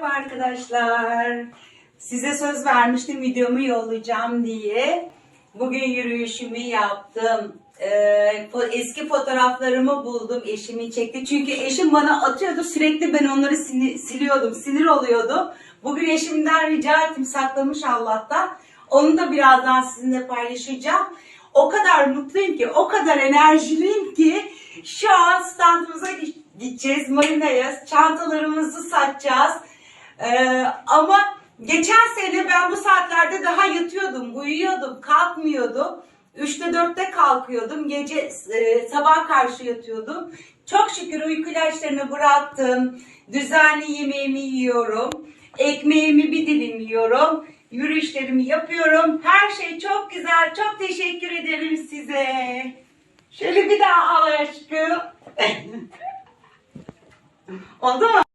Merhaba arkadaşlar. Size söz vermiştim videomu yollayacağım diye. Bugün yürüyüşümü yaptım. Ee, eski fotoğraflarımı buldum. Eşimin çekti. Çünkü eşim bana atıyordu. Sürekli ben onları siliyordum. Sinir oluyordum. Bugün eşimden rica ettim. Saklamış Allah'tan. Onu da birazdan sizinle paylaşacağım. O kadar mutluyum ki, o kadar enerjiliyim ki şu an standımıza gi- gideceğiz, marinaya, çantalarımızı satacağız. Ee, ama geçen sene ben bu saatlerde daha yatıyordum, uyuyordum, kalkmıyordum. Üçte dörtte kalkıyordum, gece e, sabah karşı yatıyordum. Çok şükür uyku ilaçlarını bıraktım, düzenli yemeğimi yiyorum, ekmeğimi bir dilim yiyorum, yürüyüşlerimi yapıyorum. Her şey çok güzel, çok teşekkür ederim size. Şöyle bir daha al aşkım. Oldu mu?